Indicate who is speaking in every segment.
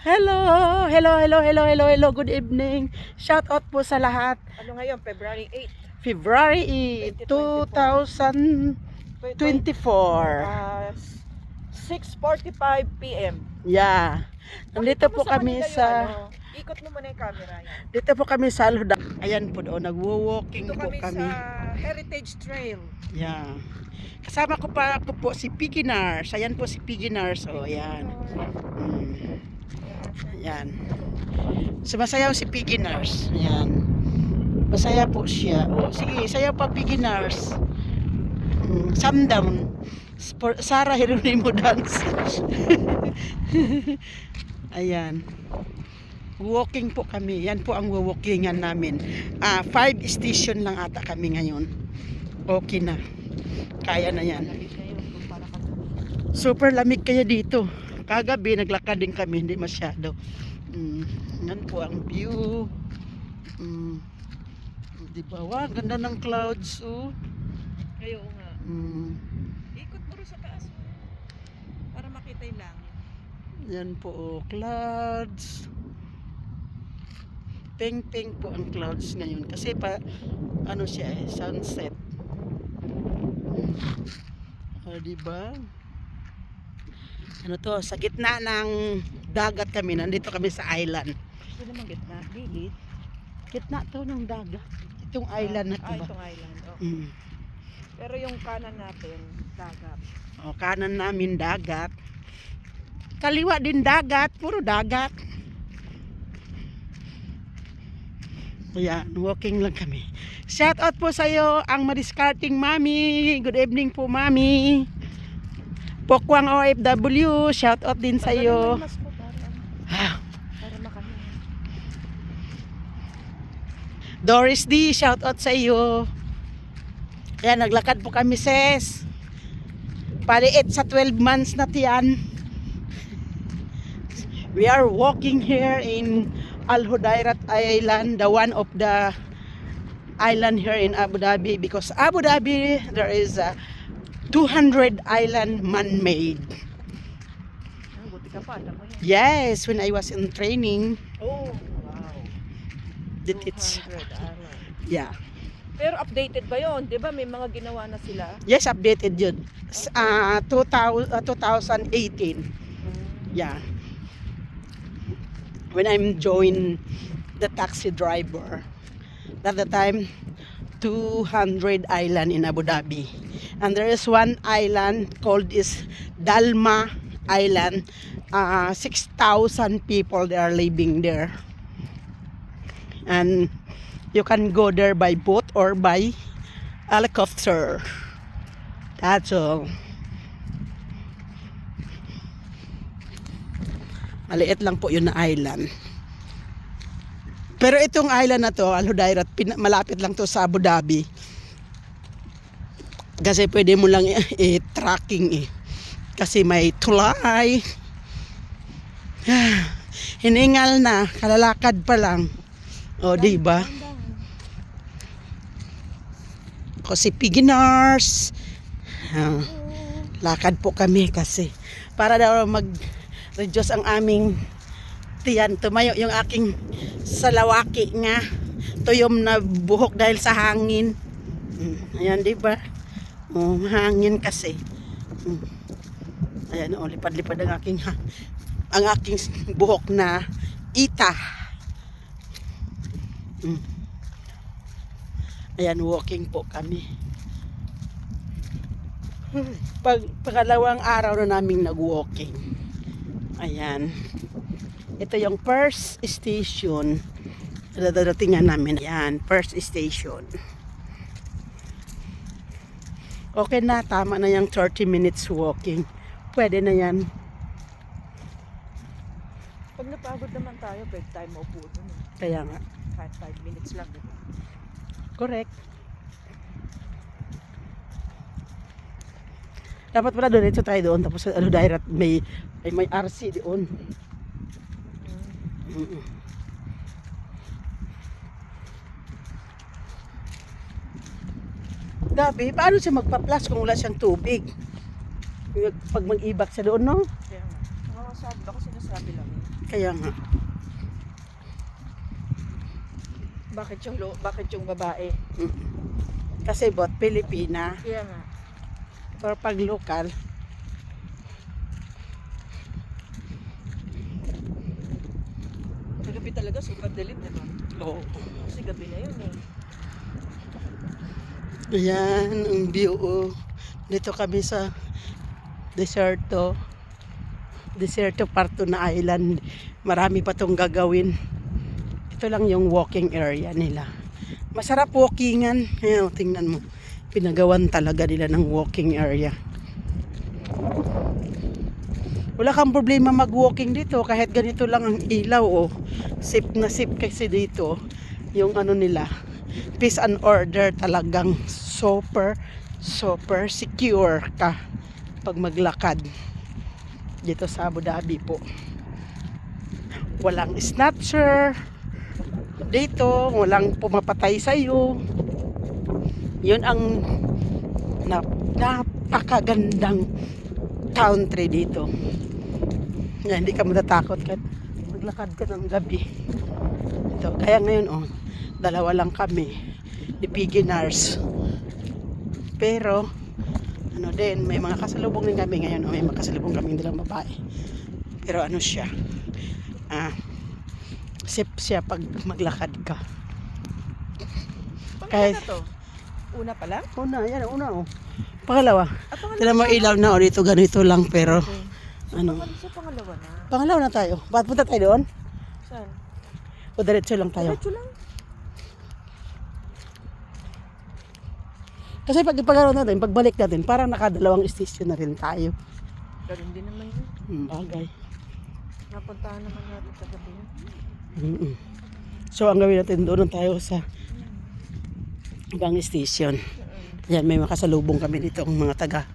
Speaker 1: Hello, hello, hello, hello, hello, hello. Good evening. Shout out po sa lahat.
Speaker 2: Ano ngayon? February 8,
Speaker 1: February 2024.
Speaker 2: 2024. Uh, 6.45 p.m.
Speaker 1: Yeah. Nandito po kami sa
Speaker 2: ano, ikot mo muna yung camera yan.
Speaker 1: dito po kami sa Alhuda. Ayan po doon nagwo-walking
Speaker 2: Dito
Speaker 1: po
Speaker 2: kami,
Speaker 1: kami.
Speaker 2: sa Heritage Trail.
Speaker 1: Yeah. Kasama ko pa ako po si Piggy Nars. Ayan po si Piggy Nars. Oh, ayan. Mm. Ayan. Sumasayaw si Nars. Ayan. Masaya po siya. Oh, sige, sayaw pa Nars. Mm, Samdam. Spor- Sarah Heronimo dance. Ayan. Walking po kami. Yan po ang walkingan namin. Ah, five station lang ata kami ngayon. Okay na. Kaya na yan. Super lamig kaya dito. Kagabi naglakad din kami, hindi masyado. Mm, yan po ang view. Mm, di ba? Wow, ganda ng clouds. Oh.
Speaker 2: Kayo nga.
Speaker 1: Mm,
Speaker 2: Ikot mo sa taas. oh. Para makita yung langit.
Speaker 1: yan po, oh, clouds. Pink-pink po ang clouds ngayon. Kasi pa, ano siya eh, sunset. Mm. Oh, di ba? Ano to, sa gitna ng dagat kami, nandito kami sa island.
Speaker 2: Ito naman gitna. Gilid.
Speaker 1: Gitna to ng dagat. Itong island na to
Speaker 2: Ah,
Speaker 1: ba?
Speaker 2: itong island. Oh.
Speaker 1: Mm.
Speaker 2: Pero yung kanan natin, dagat.
Speaker 1: O, kanan namin dagat. Kaliwa din dagat, puro dagat. Ayan, walking lang kami. Shout out po sa iyo ang madiscarding mami. Good evening po mami. Pokwang OFW, shout out din sa iyo.
Speaker 2: Ano,
Speaker 1: Ah. Doris D, shout out sa iyo. Ayan, naglakad po kami ses. Paliit sa 12 months na tiyan. We are walking here in Al Hudayrat Island, the one of the island here in Abu Dhabi because Abu Dhabi there is a 200 island man-made. Yes, when I was in training,
Speaker 2: Oh, wow.
Speaker 1: that it's
Speaker 2: 200 island.
Speaker 1: yeah.
Speaker 2: Pero updated ba yon? 'Di ba may mga ginawa na sila?
Speaker 1: Yes, updated yun. Ah, 2000, ah, 2018. Yeah. When I'm joined the taxi driver. At the time, 200 island in Abu Dhabi. And there is one island called is Dalma Island. Uh, 6,000 people they are living there. And you can go there by boat or by helicopter. That's all. Maliit lang po yun na island. Pero itong island na to, Al Hudayrat, malapit lang to sa Abu Dhabi. Kasi pwede mo lang i-tracking eh. Kasi may tulay. Hiningal na, kalalakad pa lang. O, di ba? Kasi beginners. Ah, lakad po kami kasi para daw mag reduce ang aming tiyan tumayo yung aking salawaki nga tuyom na buhok dahil sa hangin Mm, ayan di ba oh, hangin kasi Mm. ayan oh, lipad-lipad ang aking ha ang aking buhok na ita Mm. ayan walking po kami pag pangalawang araw na naming nag-walking. Ayan. Ito yung first station. Dadadatingan namin. Ayan, first station. Okay na, tama na yung 30 minutes walking. Pwede na yan.
Speaker 2: Pag napagod naman tayo, pwede tayo maupo dun. eh.
Speaker 1: Kaya nga.
Speaker 2: Kahit 5 minutes lang. Diba?
Speaker 1: Correct. Dapat pala doon, ito tayo doon. Tapos ano, direct, may, may, may RC doon. Mm-mm. Gabi, paano siya magpa-plus kung wala siyang tubig? Pag mag-ibak siya doon, no?
Speaker 2: Kaya nga. Mga sabi, baka sinasabi lang.
Speaker 1: Kaya nga.
Speaker 2: Bakit yung, bakit yung babae?
Speaker 1: Mm. Kasi bot Pilipina,
Speaker 2: Kaya nga.
Speaker 1: pero pag local,
Speaker 2: Sa gabi talaga, super dilim, di ba?
Speaker 1: oo.
Speaker 2: Kasi gabi na yun eh.
Speaker 1: Ayan, ang view. oh. Dito kami sa Deserto. Deserto Parto na Island. Marami pa tong gagawin. Ito lang yung walking area nila. Masarap walkingan. Ayan, oh, tingnan mo. Pinagawan talaga nila ng walking area. Wala kang problema mag-walking dito kahit ganito lang ang ilaw oh. Sip na sip kasi dito yung ano nila. Peace and order talagang super super secure ka pag maglakad dito sa Abu Dhabi po. Walang snatcher dito, walang pumapatay sa iyo. 'Yun ang nap, napakagandang country dito. Nga, hindi ka matatakot ka. Maglakad ka ng gabi. Ito, kaya ngayon, oh, dalawa lang kami. Ni beginners. Pero, ano din, may mga kasalubong din kami ngayon. May mga kasalubong kami dalang babae. Pero ano siya, ah, safe siya pag maglakad ka. Kahit-
Speaker 2: na to? Una pa lang?
Speaker 1: Una, yan, una, oh. Pangalawa,
Speaker 2: Ah, pangalawa
Speaker 1: tinan mo ilaw na, oh, dito ganito lang, pero,
Speaker 2: Okay.
Speaker 1: ano,
Speaker 2: Sa pangalawa na.
Speaker 1: pangalawa na tayo. Bakit punta tayo doon?
Speaker 2: Saan?
Speaker 1: O diretso lang tayo?
Speaker 2: Diretso lang.
Speaker 1: Kasi pag ipagano natin, pagbalik natin, parang nakadalawang station na rin tayo.
Speaker 2: Ganun din naman yun.
Speaker 1: Hmm, bagay.
Speaker 2: Napuntahan naman natin sa gabi yun.
Speaker 1: Mm-mm. So, ang gawin natin, doon tayo sa ibang station. Yan, may makasalubong kami dito ang mga taga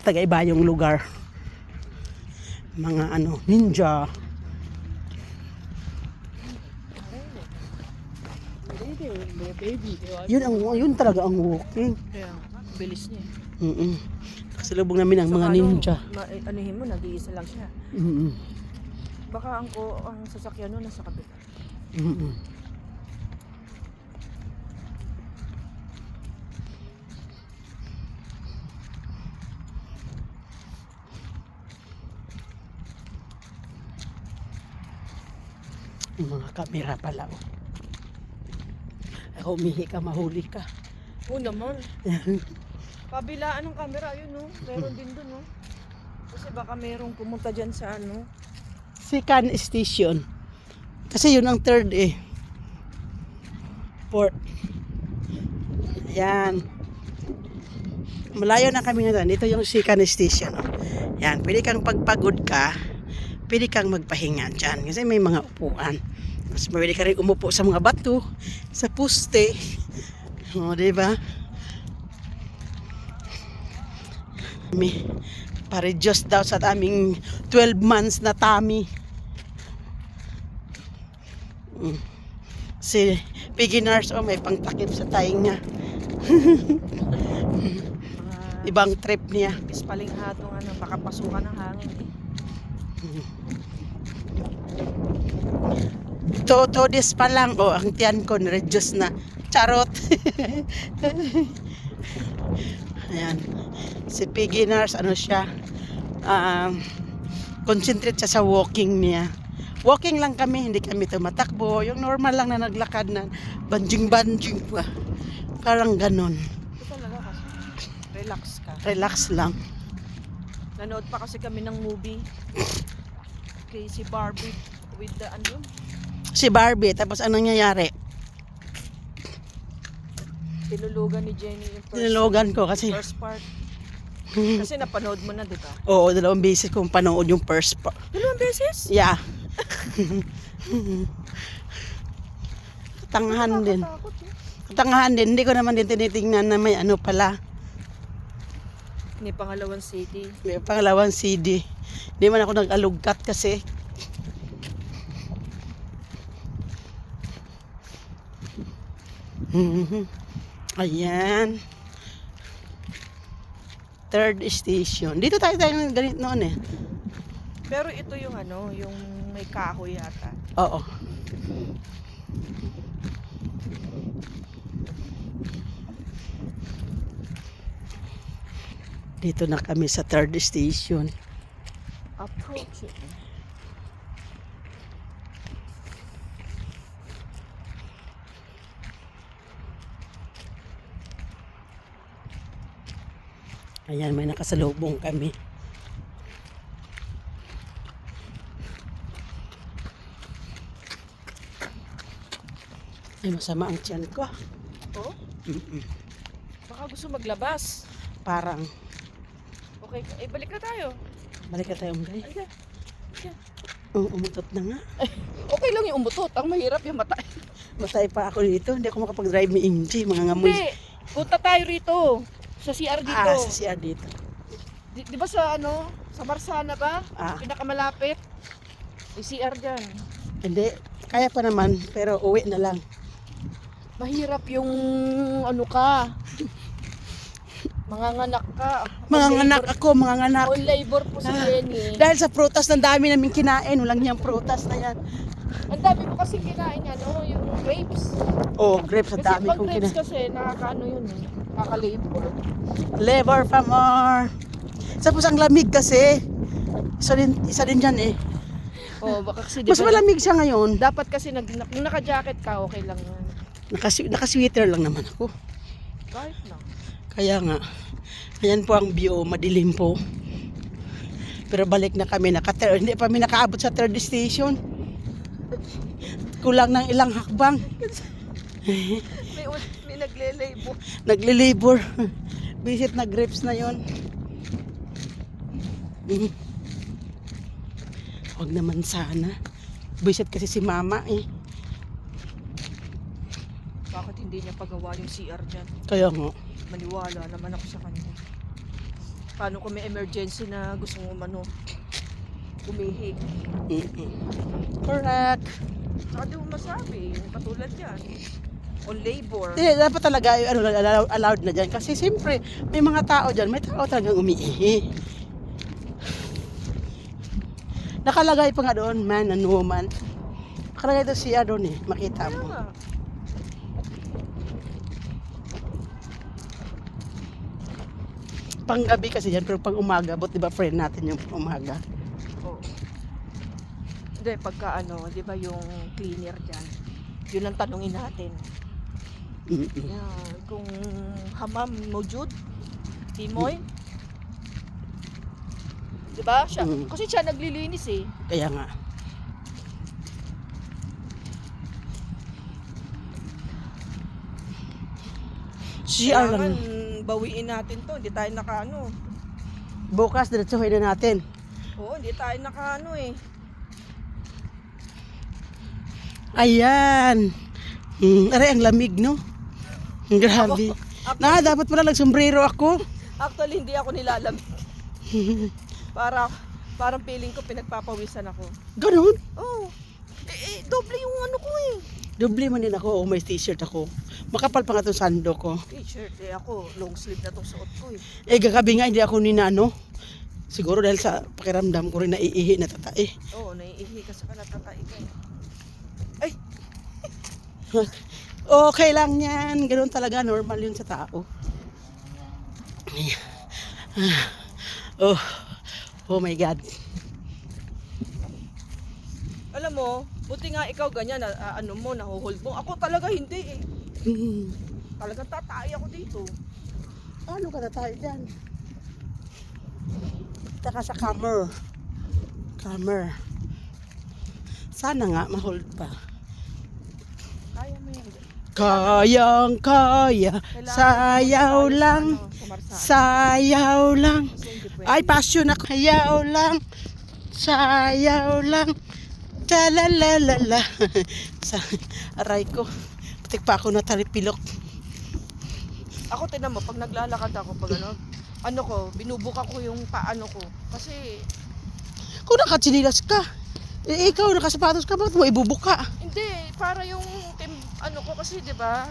Speaker 1: taga iba yung lugar. Mga ano, ninja. Yun ang yun talaga ang walking.
Speaker 2: Kaya, bilis niya.
Speaker 1: Mm. Kasalubong namin ang
Speaker 2: So,
Speaker 1: mga
Speaker 2: ano,
Speaker 1: ninja.
Speaker 2: Ma, eh, anuhin mo, nag-iisa lang siya.
Speaker 1: Mm.
Speaker 2: Baka ang, ko, ang sasakyan nun nasa kabila.
Speaker 1: Mm. Yung mga kamera pala. oh. Ako umihi ka, mahuli ka.
Speaker 2: Oo naman. Kabilaan ng camera, yun no. Meron din dun no. Kasi baka merong pumunta dyan sa ano.
Speaker 1: Second station. Kasi yun ang third eh. Port. Yan. Malayo na kami na doon. Ito yung second station. oh. Yan. Pwede kang pagpagod ka, pwede kang magpahinga dyan. Kasi may mga upuan. Mas pwede ka rin umupo sa mga bato, sa puste. O, di ba? Kami, pare Diyos daw sa aming 12 months na tummy. Mm. Si beginners, oh, may pangtakip sa tainga. Ibang trip niya.
Speaker 2: pispaling hatong ano, baka pasukan ng hangin eh.
Speaker 1: To, to this pa lang, oh, ang tiyan ko, na-reduce na. Charot. Ayan. Si beginners, ano siya, um, concentrate siya sa walking niya. Walking lang kami, hindi kami tumatakbo. Yung normal lang na naglakad na banjing-banjing pa. Parang ganon.
Speaker 2: Relax ka.
Speaker 1: Relax lang.
Speaker 2: Nanood pa kasi kami ng movie. Kay si Barbie with the ano?
Speaker 1: Si Barbie, tapos anong nangyayari?
Speaker 2: Tinulugan ni Jenny yung first,
Speaker 1: Tinalogan ko kasi,
Speaker 2: first part. Kasi napanood mo na, di ba?
Speaker 1: oo, dalawang beses kong panood yung first part.
Speaker 2: Dalawang beses?
Speaker 1: Yeah. Katangahan din.
Speaker 2: Nakakatakot eh.
Speaker 1: Katangahan din. Hindi ko naman din tinitingnan na may ano pala.
Speaker 2: Ni pangalawang city.
Speaker 1: May pangalawang CD. Hindi man ako nag-alugkat kasi. Ayan. Third station. Dito tayo tayo ganit noon eh.
Speaker 2: Pero ito yung ano, yung may kahoy yata.
Speaker 1: Oo. Dito na kami sa third station.
Speaker 2: Approaching.
Speaker 1: Ayan, may nakasalubong kami. Ay, masama ang tiyan ko.
Speaker 2: Oh,
Speaker 1: Mm-mm.
Speaker 2: baka gusto maglabas.
Speaker 1: Parang,
Speaker 2: Okay, eh balik na tayo.
Speaker 1: balik ka tayo mga
Speaker 2: Ay,
Speaker 1: Oh, umutot na nga.
Speaker 2: Okay lang yung umutot. Ang mahirap yung mata.
Speaker 1: Matay pa ako dito. Hindi ako makapag-drive ni MG. Mga ngamoy.
Speaker 2: Hindi. Punta tayo rito. Sa CR dito.
Speaker 1: Ah, sa CR dito.
Speaker 2: Di, di ba sa ano? Sa Marsana ba?
Speaker 1: Ah.
Speaker 2: Pinakamalapit. May CR dyan.
Speaker 1: Hindi. Kaya pa naman. Pero uwi na lang.
Speaker 2: Mahirap yung ano ka. Manganganak ka.
Speaker 1: Mga nganak ako, mga nganak.
Speaker 2: On labor po si
Speaker 1: Ah.
Speaker 2: Jenny.
Speaker 1: Dahil sa prutas ng dami namin kinain. Walang niyang prutas na yan.
Speaker 2: Ang dami mo kasi kinain yan. Oh, yung grapes.
Speaker 1: Oh, grapes. Ang
Speaker 2: Kasi
Speaker 1: dami
Speaker 2: pag
Speaker 1: kong
Speaker 2: grapes
Speaker 1: kinain.
Speaker 2: kasi nakakaano yun eh. Kakalabor.
Speaker 1: Liver pa more. Tapos ang lamig kasi. Isa din, isa din dyan eh.
Speaker 2: Oh, baka kasi di
Speaker 1: Mas malamig siya ngayon.
Speaker 2: Dapat kasi nag, kung naka-jacket ka, okay lang yan.
Speaker 1: Nakas, nakasweater lang naman ako.
Speaker 2: Kahit lang.
Speaker 1: Kaya nga, ayan po ang view, madilim po. Pero balik na kami, naka hindi pa kami nakaabot sa third station. Kulang ng ilang hakbang.
Speaker 2: May, may nagle-labor.
Speaker 1: Naglilibor. Visit na grapes na yon. Mm. Huwag naman sana. Visit kasi si mama eh.
Speaker 2: Bakit hindi niya pagawa yung CR dyan?
Speaker 1: Kaya nga.
Speaker 2: Maniwala naman ako sa kanya. Paano kung may emergency na gusto mo mano? Umihi.
Speaker 1: Mm-mm. Correct.
Speaker 2: Saka di mo masabi, yung yan. On labor.
Speaker 1: Hindi, dapat talaga ano, allow- allowed na dyan. Kasi siyempre, may mga tao dyan, may tao talagang umiihi. Nakalagay pa nga doon, man and woman. Nakalagay doon siya doon eh, makita
Speaker 2: Kaya
Speaker 1: mo.
Speaker 2: nga.
Speaker 1: Pang gabi kasi yan, pero pang umaga, but di ba friend natin yung umaga?
Speaker 2: Hindi, pagka ano, di ba yung cleaner dyan, yun ang tanungin natin. Yan, kung hamam mo Jude, Timoy. Di ba? Siya,
Speaker 1: Mm.
Speaker 2: Kasi siya naglilinis eh.
Speaker 1: Kaya nga. CR
Speaker 2: Kailangan
Speaker 1: lang.
Speaker 2: bawiin natin to. Hindi tayo nakaano.
Speaker 1: Bukas, diretsuhin na natin.
Speaker 2: Oo, hindi tayo nakaano eh.
Speaker 1: Ayan. Hmm, aray, ang lamig, no? Grabe.
Speaker 2: Ako,
Speaker 1: Na, dapat pala nagsombrero ako.
Speaker 2: actually, hindi ako nilalamig. Para, parang feeling ko pinagpapawisan ako.
Speaker 1: Ganun.
Speaker 2: Oh, eh, eh, doble yung ano ko eh.
Speaker 1: Doble man din ako, oh, may t-shirt ako. Makapal pa nga itong sando ko.
Speaker 2: T-shirt eh ako, long sleeve na tong suot ko eh.
Speaker 1: Eh, gagabi nga, hindi ako ninano. Siguro dahil sa pakiramdam ko rin naiihi na tatae.
Speaker 2: Oo, oh, naiihi ka sa kanatatai ka eh. Ay,
Speaker 1: Okay lang yan. Ganun talaga, normal yun sa tao. Oh, oh my God.
Speaker 2: alam mo, buti nga ikaw ganyan, na, ah, ano mo, nahuhold mo. Ako talaga hindi eh.
Speaker 1: Hmm.
Speaker 2: Talagang tatay ako dito.
Speaker 1: Paano ka na tayo dyan? Taka sa camera. Camera. Sana nga, ma-hold pa.
Speaker 2: Kaya mo yan.
Speaker 1: Kayang kaya, sayaw lang, sayaw lang. Ay, passion ako. Sayaw lang, sayaw lang. Talalalala. Sa aray ko. Patik pa ako natalipilok.
Speaker 2: Ako tinan mo, pag naglalakad ako, pag ano, ano ko, binubuka ko yung paano ko. Kasi,
Speaker 1: Kung nakatsinilas ka, eh, ikaw nakasapatos ka, bakit mo ibubuka?
Speaker 2: hindi, para yung, tim, ano ko kasi, di ba,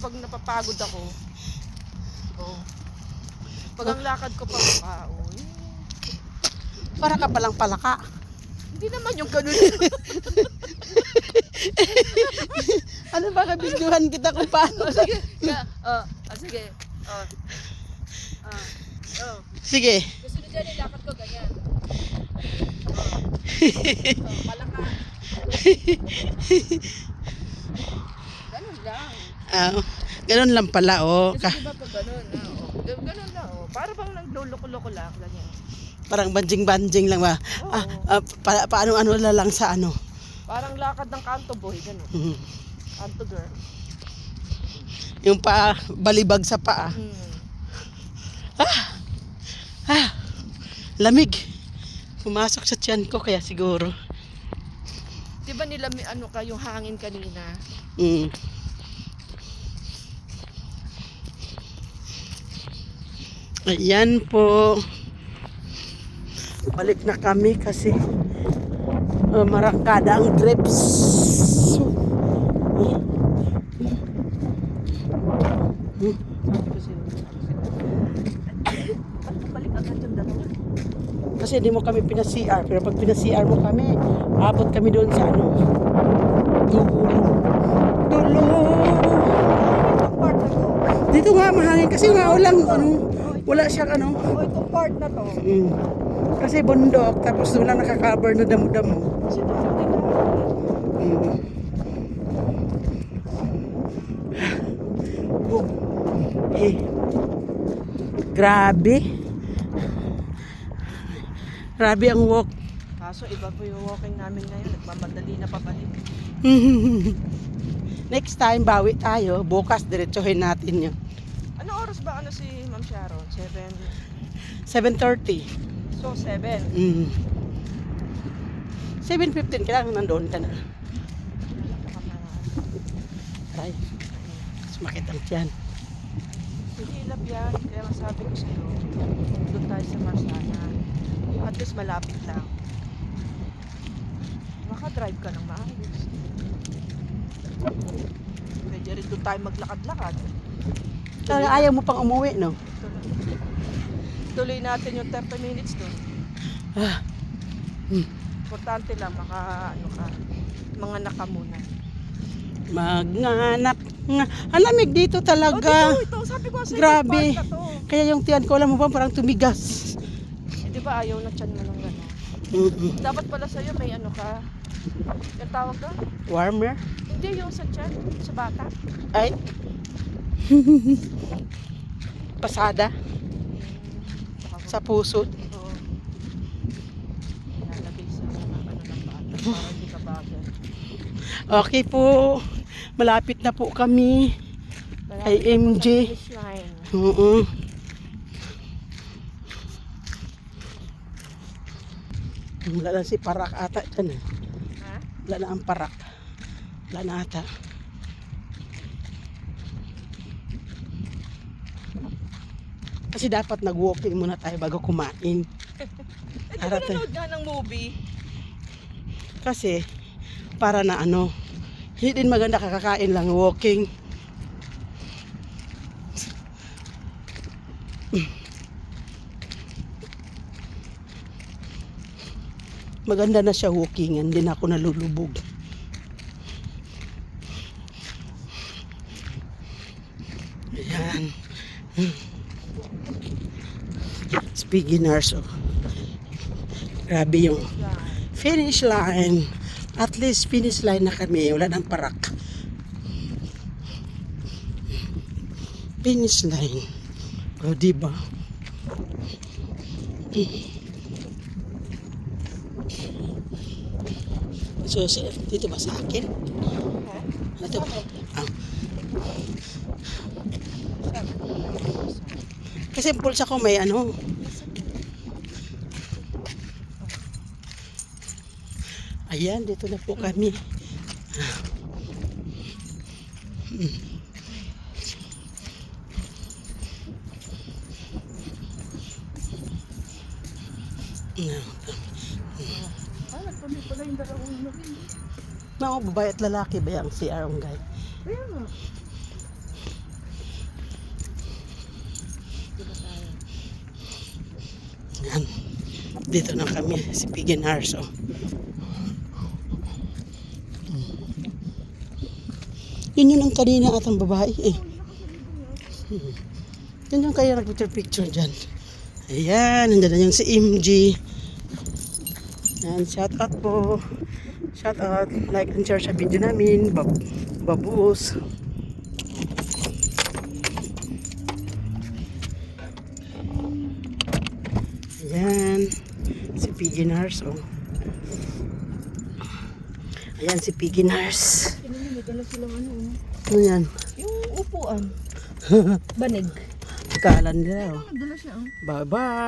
Speaker 2: pag napapagod ako, oh, pag ang lakad ko pa, ah, oh, eh,
Speaker 1: Para ka palang palaka.
Speaker 2: Hindi naman yung ganun.
Speaker 1: Ano ba kabidyohan kita kung paano?
Speaker 2: oh, sige. Yeah. Oh, oh, sige. Oh. Oh. Oh.
Speaker 1: Sige.
Speaker 2: Gusto nyo dyan, ilakad ko ganyan. Ganun lang.
Speaker 1: Ah, ganun lang pala, oh.
Speaker 2: Kasi
Speaker 1: Ka-
Speaker 2: diba pag ganun, ah, oh. Gan- ganun lang, oh. Para bang nagluloko-loko lang, ganyan.
Speaker 1: parang banjing-banjing lang ba?
Speaker 2: Oo.
Speaker 1: Ah, ah, pa- paano-ano na lang sa ano.
Speaker 2: Parang lakad ng kanto boy, ganun.
Speaker 1: Mhm.
Speaker 2: Kanto girl.
Speaker 1: Yung pa balibag sa paa.
Speaker 2: Hmm.
Speaker 1: Ah, lamig. Pumasok sa tiyan ko kaya siguro.
Speaker 2: Di ba nila may ano ka, yung hangin kanina?
Speaker 1: Mm. Ayan po. Balik na kami kasi uh, marangkada ang grapes.
Speaker 2: Kasi, Ba't balik agad yung dalawa?
Speaker 1: Kasi hindi mo kami pina-CR. Pero pag pina-CR mo kami, abot kami doon sa ano.
Speaker 2: Na to.
Speaker 1: Dito nga mahangin kasi nga walang ano, wala siyang ano.
Speaker 2: O itong part na to.
Speaker 1: Mm. Kasi bundok, tapos wala nakaka-cover na damo-damo.
Speaker 2: Kasi ito sa tingnan.
Speaker 1: Mm. Oh. Eh. Grabe. Grabe ang walk.
Speaker 2: Kaso iba po yung walking namin ngayon. Nagmamadali na pabalik.
Speaker 1: Next time, bawi tayo. Bukas, diretsuhin natin yun.
Speaker 2: Ano oras ba ano si Ma'am Sharon? 7.
Speaker 1: 7.30.
Speaker 2: So 7.
Speaker 1: Mm. 7.15, kailangan nandoon ka na. Ay, sumakit ang tiyan.
Speaker 2: Hindi ilap yan. Kaya masabi ko sa'yo, doon tayo sa Marsana. At least malapit lang. Maka-drive ka ng maayos. Pwede rin doon tayo maglakad-lakad.
Speaker 1: Talaga ayaw mo pang umuwi, no?
Speaker 2: Tuloy natin yung 30 minutes doon.
Speaker 1: Ah. Hmm.
Speaker 2: Importante lang maka, ano ka, mga naka muna.
Speaker 1: Magnganak. Nga. Ang lamig dito
Speaker 2: Oh,
Speaker 1: talaga.
Speaker 2: dito, ito, sabi ko sa
Speaker 1: Grabe.
Speaker 2: na.
Speaker 1: Kaya yung tiyan ko, alam mo ba, parang tumigas.
Speaker 2: Di ba ayaw na tiyan mo ng gano'n? Dapat pala sa'yo may ano ka, yung tawag doon?
Speaker 1: Warmer?
Speaker 2: Hindi yung sa tiyan, sa bata.
Speaker 1: Ay. Pasada sa puso.
Speaker 2: Oo. Lalagay sa mga ano ng bata para hindi ka bagay.
Speaker 1: Okay po. Malapit na po kami. Ay, MJ.
Speaker 2: Finish line.
Speaker 1: Oo. Wala lang si Parak ata dyan eh.
Speaker 2: Ha?
Speaker 1: Wala na ang Parak. Wala na ata. Kasi dapat nag-walking muna tayo bago kumain.
Speaker 2: Eh, di ba nanood nga ng movie?
Speaker 1: Kasi para na ano, hindi din maganda kakakain lang walking. Maganda na siya walking, hindi na ako nalulubog. Ayan. Beginners, oh. Grabe yung finish line. At least finish line na kami. Wala nang parak. Finish line. O, diba? So, so, dito ba sa akin? Ano to? Ah. Kasi pulsa ko may ano. Ayan, dito na po kami.
Speaker 2: Ah,
Speaker 1: Mga babae at lalaki ba yung si
Speaker 2: ba tayo?
Speaker 1: Yan. Dito na kami, si Piggy Nars. Oh. Yun yun ang kanina atang babae eh. Hmm. Yun yung kaya nag-picture dyan. Ayan, nandiyan na yung si MG. Yan, shout out po. Shout out. Like and share sa video namin. Bab babus. Ayan. Si Piggy Nars. Oh. Ayan si
Speaker 2: dala silang ano.
Speaker 1: Ano yan?
Speaker 2: Yung upuan. Banig.
Speaker 1: Kalan nila. Oh.
Speaker 2: Siya. Oh.
Speaker 1: Bye-bye.